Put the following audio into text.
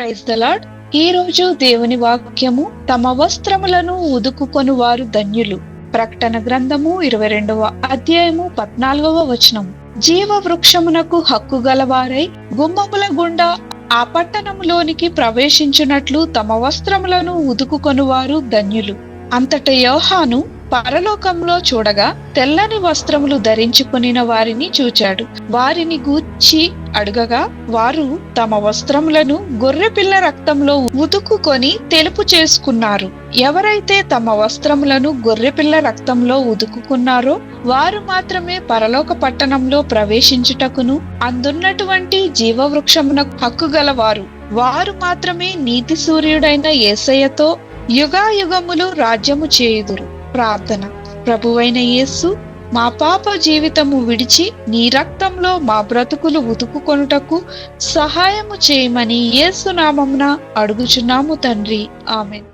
Praise the ఈ రోజు దేవుని వాక్యము తమ వస్త్రములను ఉదుకుకొని వారు ధన్యులు. ప్రకటన గ్రంథము ఇరవై రెండవ అధ్యాయము పద్నాలుగవ వచనం. జీవ వృక్షమునకు హక్కు గలవారై గుమ్మముల గుండా ఆ పట్టణములోనికి ప్రవేశించున్నట్లు తమ వస్త్రములను ఉదుకుకొనువారు ధన్యులు. అంతట యోహాను పరలోకంలో చూడగా తెల్లని వస్త్రములు ధరించుకునిన వారిని చూచాడు. వారిని గూర్చి అడుగగా వారు తమ వస్త్రములను గొర్రెపిల్ల రక్తంలో ఉదుకుకొని తెలుపు చేసుకున్నారు. ఎవరైతే తమ వస్త్రములను గొర్రెపిల్ల రక్తంలో ఉదుకుకున్నారో వారు మాత్రమే పరలోక పట్టణంలో ప్రవేశించుటకును అందున్నటువంటి జీవవృక్షమునకు హక్కు గలవారు వారు మాత్రమే నీతి సూర్యుడైన యేసయ్యతో యుగాయుగములు రాజ్యము చేయుదురు. ప్రార్థన. ప్రభువైన యేసు మా పాప జీవితము విడిచి నీ రక్తంలో మా బ్రతుకులు ఉతుకుకొనుటకు సహాయము చేయమని యేసు నామమున అడుగుచున్నాము తండ్రి. ఆమెన్.